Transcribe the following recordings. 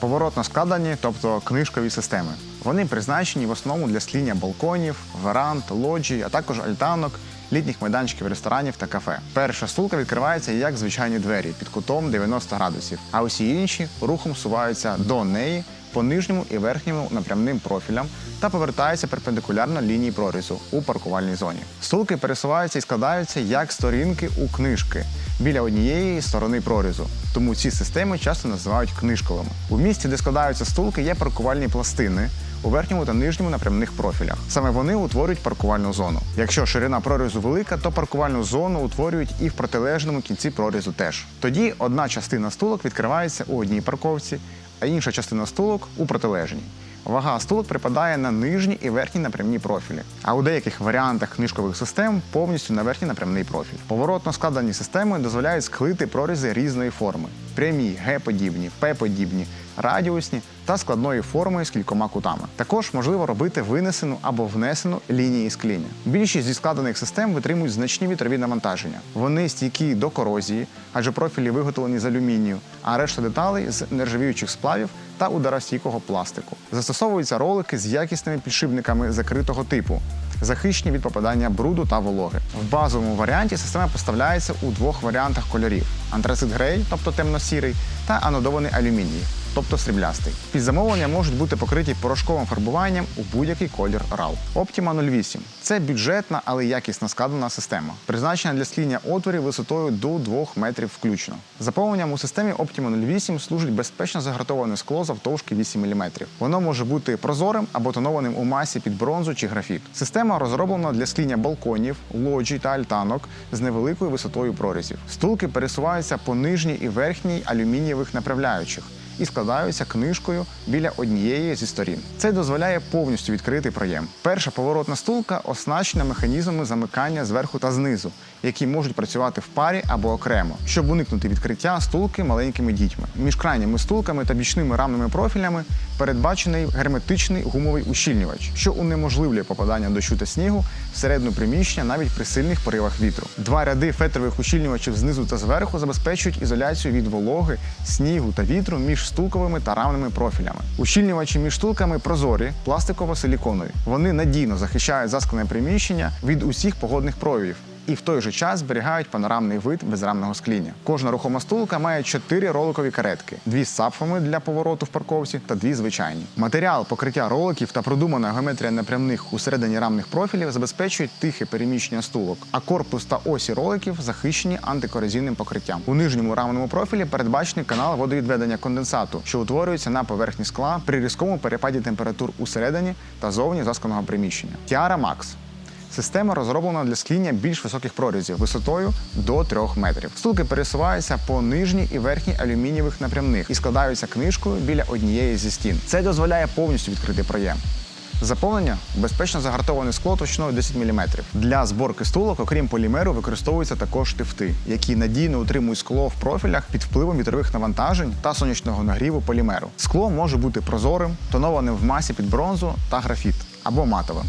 Поворотно складені, тобто книжкові системи. Вони призначені в основному для сління балконів, веранд, лоджій, а також альтанок, літніх майданчиків ресторанів та кафе. Перша стулка відкривається як звичайні двері під кутом 90 градусів, а усі інші рухом суваються до неї по нижньому і верхньому напрямним профілям та повертаються перпендикулярно лінії прорізу у паркувальній зоні. Стулки пересуваються і складаються як сторінки у книжки біля однієї сторони прорізу. Тому ці системи часто називають книжковими. У місці, де складаються стулки, є паркувальні пластини. У верхньому та нижньому напрямних профілях. Саме вони утворюють паркувальну зону. Якщо ширина прорізу велика, то паркувальну зону утворюють і в протилежному кінці прорізу теж. Тоді одна частина стулок відкривається у одній парковці, а інша частина стулок у протилежній. Вага стулок припадає на нижні і верхні напрямні профілі, а у деяких варіантах книжкових систем повністю на верхній напрямний профіль. Поворотно складені системи дозволяють склити прорізи різної форми: прямі, Г-подібні, П-подібні, радіусні та складної форми з кількома кутами. Також можливо робити винесену або внесену лінії скління. Більшість зі складених систем витримують значні вітрові навантаження. Вони стійкі до корозії, адже профілі виготовлені з алюмінію, а решта деталей з нержавіючих сплавів та ударостійкого пластику. Застосовуються ролики з якісними підшипниками закритого типу. Захищені від попадання бруду та вологи. В базовому варіанті система поставляється у двох варіантах кольорів: антрацит грей, тобто темно-сірий, та анодований алюміній, тобто сріблястий. Під замовлення можуть бути покриті порошковим фарбуванням у будь-який колір RAL. Optima 08 – це бюджетна, але якісно складена система, призначена для скління отворів висотою до 2 метрів включно. Заповненням у системі Optima 08 служить безпечно загартоване скло завтовшки 8 мм. Воно може бути прозорим або тонованим у масі під бронзу чи графіт. Система розроблена для скління балконів, лоджій та альтанок з невеликою висотою прорізів. Стулки пересуваються по нижній і верхній алюмінієвих направляючих і складаються книжкою біля однієї зі сторін. Це дозволяє повністю відкрити проєм. Перша поворотна стулка оснащена механізмами замикання зверху та знизу, які можуть працювати в парі або окремо, щоб уникнути відкриття стулки маленькими дітьми. Між крайніми стулками та бічними рамними профілями передбачений герметичний гумовий ущільнювач, що унеможливлює попадання дощу та снігу всередину приміщення навіть при сильних поривах вітру. Два ряди фетрових ущільнювачів знизу та зверху забезпечують ізоляцію від вологи, снігу та вітру між стулковими та рамними профілями. Ущільнювачі між стулками прозорі, пластиково-силіконові. Вони надійно захищають засклене приміщення від усіх погодних проявів. І в той же час зберігають панорамний вид безрамного скління. Кожна рухома стулка має чотири роликові каретки: дві з сапфами для повороту в парковці та дві звичайні. Матеріал покриття роликів та продумана геометрія напрямних усередині рамних профілів забезпечують тихе переміщення стулок, а корпус та осі роликів захищені антикорозійним покриттям. У нижньому рамному профілі передбачений канал водовідведення конденсату, що утворюється на поверхні скла при різкому перепаді температур усередині та зовні заскленого приміщення. Tiara Max Система розроблена для скління більш високих прорізів висотою до 3 метрів. Стулки пересуваються по нижній і верхній алюмінієвих напрямних і складаються книжкою біля однієї зі стін. Це дозволяє повністю відкрити проєм. Заповнення безпечно загартоване скло товщиною 10 мм. Для зборки стулок, окрім полімеру, використовуються також штифти, які надійно утримують скло в профілях під впливом вітрових навантажень та сонячного нагріву полімеру. Скло може бути прозорим, тонованим в масі під бронзу та графіт або матовим.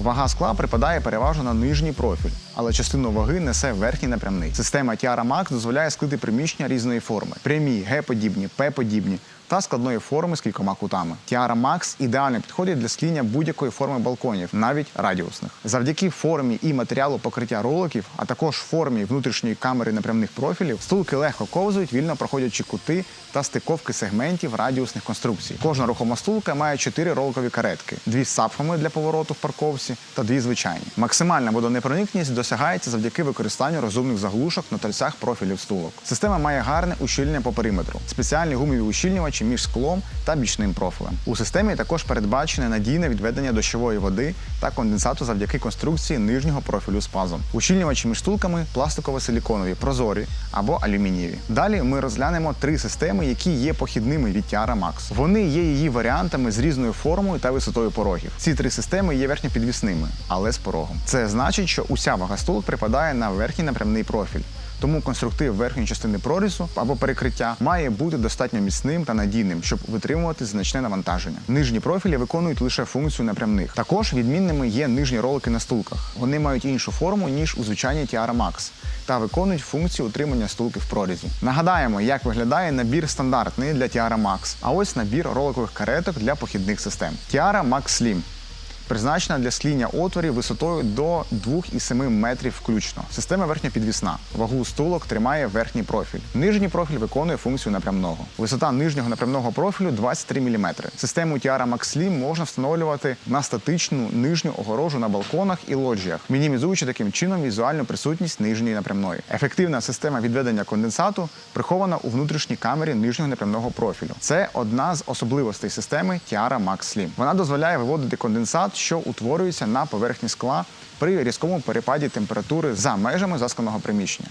Вага скла припадає переважно на нижній профіль, але частину ваги несе верхній напрямний. Система Tiara Max дозволяє склити приміщення різної форми: прямі, Г-подібні, П-подібні та складної форми з кількома кутами. Tiara Max ідеально підходить для скління будь-якої форми балконів, навіть радіусних. Завдяки формі і матеріалу покриття роликів, а також формі внутрішньої камери напрямних профілів, стулки легко ковзують, вільно проходячи кути та стиковки сегментів радіусних конструкцій. Кожна рухома стулка має чотири роликові каретки: дві з сапфами для повороту в парковці та дві звичайні. Максимальна водонепроникність досягається завдяки використанню розумних заглушок на торцях профілів стулок. Система має гарне ущільнення по периметру, спеціальні гумові ущільнювачі між склом та бічним профілем. У системі також передбачене надійне відведення дощової води та конденсату завдяки конструкції нижнього профілю з пазом. Ущільнювачі між стулками пластиково-силіконові, прозорі або алюмінієві. Далі ми розглянемо три системи, які є похідними від Tiara Max. Вони є її варіантами з різною формою та висотою порогів. Ці три системи є верхньопідвісними, але з порогом. Це значить, що уся вага стулок припадає на верхній напрямний профіль. Тому конструктив верхньої частини прорізу або перекриття має бути достатньо міцним та надійним, щоб витримувати значне навантаження. Нижні профілі виконують лише функцію напрямних. Також відмінними є нижні ролики на стулках. Вони мають іншу форму ніж у звичайній Tiara Max та виконують функцію утримання стулки в прорізі. Нагадаємо, як виглядає набір стандартний для Tiara Max, а ось набір роликових кареток для похідних систем. Tiara Max Slim призначена для скління отворів висотою до 2,7 метрів включно. Система верхньопідвісна. Вагу стулок тримає верхній профіль. Нижній профіль виконує функцію напрямного. Висота нижнього напрямного профілю 23 мм. Систему Tiara Max Slim можна встановлювати на статичну нижню огорожу на балконах і лоджіях, мінімізуючи таким чином візуальну присутність нижньої напрямної. Ефективна система відведення конденсату прихована у внутрішній камері нижнього напрямного профілю. Це одна з особливостей системи Tiara Max Slim. Вона дозволяє виводити конденсат, що утворюється на поверхні скла при різкому перепаді температури за межами заскленого приміщення.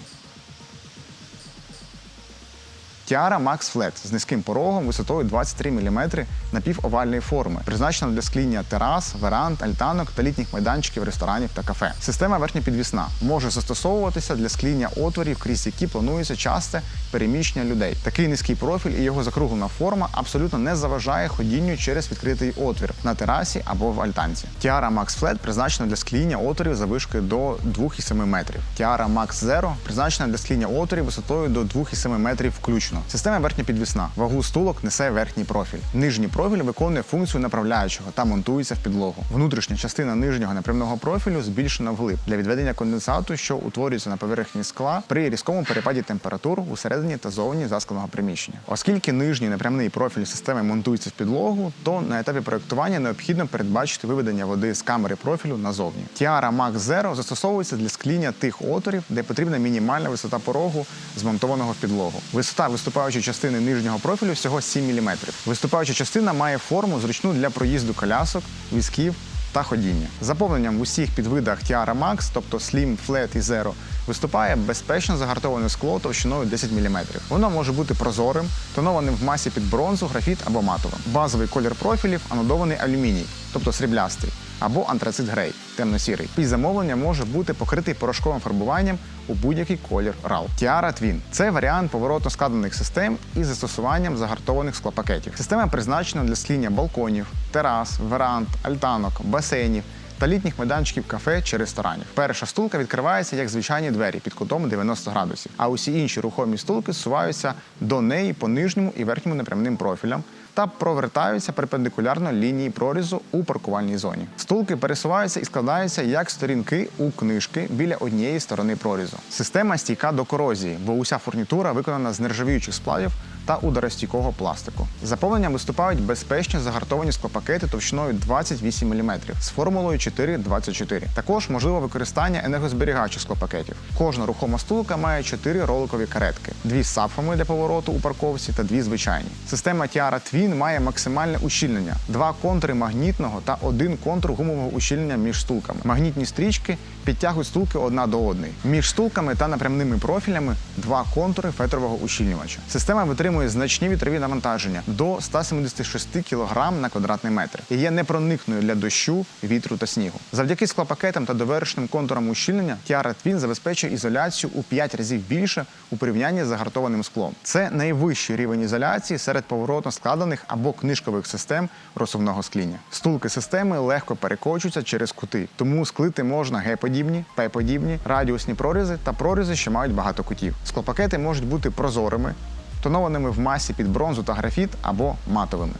Tiara Max Flat з низьким порогом висотою 23 мм напівовальної форми, призначена для скління терас, веранд, альтанок та літніх майданчиків, ресторанів та кафе. Система верхньопідвісна може застосовуватися для скління отворів, крізь які планується часте переміщення людей. Такий низький профіль і його закруглена форма абсолютно не заважає ходінню через відкритий отвір на терасі або в альтанці. Tiara Max Flat призначена для скління отворів за вишки до 2,7 метрів. Tiara Max Zero призначена для скління отворів висотою до 2,7 метрів включно. Система верхньопідвісна. Вагу стулок несе верхній профіль. Нижній профіль виконує функцію направляючого та монтується в підлогу. Внутрішня частина нижнього напрямного профілю збільшена вглиб для відведення конденсату, що утворюється на поверхні скла при різкому перепаді температур усередині та зовні заскленого приміщення. Оскільки нижній напрямний профіль системи монтується в підлогу, то на етапі проєктування необхідно передбачити виведення води з камери профілю назовні. Tiara Max Zero застосовується для скління тих отворів, де потрібна мінімальна висота порогу, змонтованого в підлогу. Висота виступаючої частини нижнього профілю всього 7 мм. Виступаюча частина має форму зручну для проїзду колясок, візків та ходіння. Заповненням в усіх підвидах Tiara Max, тобто Slim, Flat і Zero, виступає безпечно загартоване скло товщиною 10 мм. Воно може бути прозорим, тонованим в масі під бронзу, графіт або матовим. Базовий колір профілів анодований алюміній, тобто сріблястий, або антрацит грей, темно-сірий. Під замовлення може бути покритий порошковим фарбуванням у будь-який колір RAL. Tiara Twin – це варіант поворотно складених систем із застосуванням загартованих склопакетів. Система призначена для скління балконів, терас, веранд, альтанок, басейнів та літніх майданчиків кафе чи ресторанів. Перша стулка відкривається як звичайні двері під кутом 90 градусів, а усі інші рухомі стулки зсуваються до неї по нижньому і верхньому непрямним профілям та провертаються перпендикулярно лінії прорізу у паркувальній зоні. Стулки пересуваються і складаються як сторінки у книжки біля однієї сторони прорізу. Система стійка до корозії, бо уся фурнітура виконана з нержавіючих сплавів та ударостійкого пластику. Заповненням виступають безпечні загартовані склопакети товщиною 28 мм з формулою 424. Також можливо використання енергозберігаючих склопакетів. Кожна рухома стулка має 4 роликові каретки: дві з сапфами для повороту у парковці та дві звичайні. Система Tiara Twin має максимальне ущільнення: два контури магнітного та один контур гумового ущільнення між стулками. Магнітні стрічки підтягують стулки одна до одної. Між стулками та напрямними профілями два контури фетрового ущільнювача. Система витримує значні вітрові навантаження до 176 кг на квадратний метр і є непроникною для дощу, вітру та снігу. Завдяки склопакетам та довершеним контурам ущільнення Tiara Twin забезпечує ізоляцію у 5 разів більше у порівнянні з загартованим склом. Це найвищий рівень ізоляції серед поворотно складених або книжкових систем розсувного скління. Стулки системи легко перекочуються через кути, тому склити можна Г-подібні, П-подібні, радіусні прорізи та прорізи, що мають багато кутів. Склопакети можуть бути прозорими, тонованими в масі під бронзу та графіт або матовими.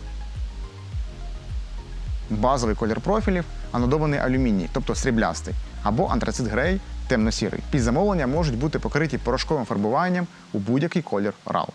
Базовий колір профілів анодований алюміній, тобто сріблястий, або антрацит грей темно-сірий. Під замовлення можуть бути покриті порошковим фарбуванням у будь-який колір RAL.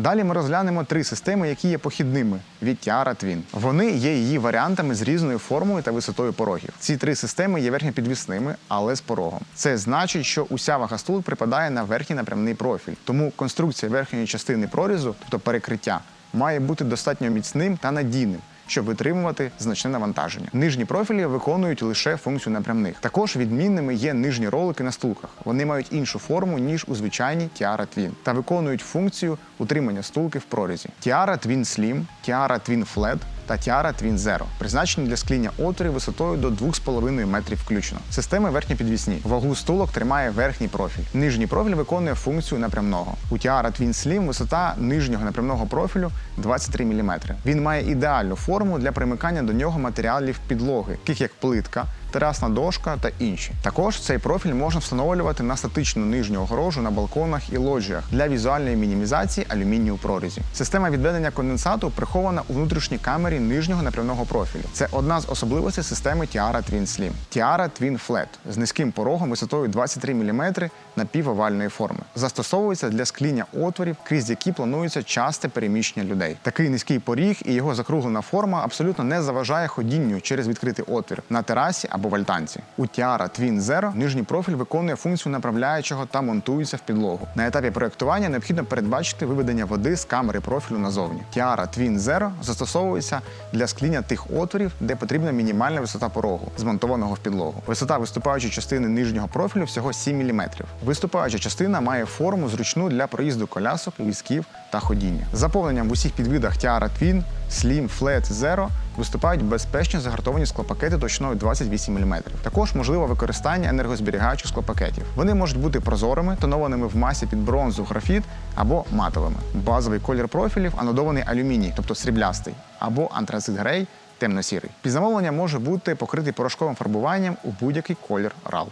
Далі ми розглянемо три системи, які є похідними від Tiara Twin. Вони є її варіантами з різною формою та висотою порогів. Ці три системи є верхньопідвісними, але з порогом. Це значить, що уся вага стулу припадає на верхній напрямний профіль. Тому конструкція верхньої частини прорізу, тобто перекриття, має бути достатньо міцним та надійним, щоб витримувати значне навантаження. Нижні профілі виконують лише функцію напрямних. Також відмінними є нижні ролики на стулках. Вони мають іншу форму ніж у звичайній Tiara Twin та виконують функцію утримання стулки в прорізі. Tiara Twin Slim, Tiara Twin Flat та Tiara Twin Zero, призначені для скління отворів висотою до 2,5 метрів включно. Системи верхньопідвісні. Вагу стулок тримає верхній профіль. Нижній профіль виконує функцію напрямного. У Tiara Twin Slim висота нижнього напрямного профілю 23 мм. Він має ідеальну форму для примикання до нього матеріалів підлоги, таких як плитка, терасна дошка та інші. Також цей профіль можна встановлювати на статичну нижню огорожу на балконах і лоджіях для візуальної мінімізації алюмінію прорізі. Система відведення конденсату прихована у внутрішній камері нижнього напрямного профілю. Це одна з особливостей системи Tiara Twin Slim. Tiara Twin Flat з низьким порогом висотою 23 мм напівовальної форми. Застосовується для скління отворів, крізь які планується часте переміщення людей. Такий низький поріг і його закруглена форма абсолютно не заважає ходінню через відкритий отвір на терасі або в альтанці. У Tiara Twin Zero нижній профіль виконує функцію направляючого та монтується в підлогу. На етапі проєктування необхідно передбачити виведення води з камери профілю назовні. Tiara Twin Zero застосовується для скління тих отворів, де потрібна мінімальна висота порогу, змонтованого в підлогу. Висота виступаючої частини нижнього профілю всього 7 мм. Виступаюча частина має форму зручну для проїзду колясок, візків та ходіння. Заповненням в усіх підвидах Tiara Twin, Slim, Flat, Zero виступають безпечні загартовані склопакети точною 28 мм. Також можливо використання енергозберігаючих склопакетів. Вони можуть бути прозорими, тонованими в масі під бронзу, графіт або матовими. Базовий колір профілів анодований алюміній, тобто сріблястий, або антрацит грей темно-сірий. Під замовлення може бути покритий порошковим фарбуванням у будь-який колір RAL.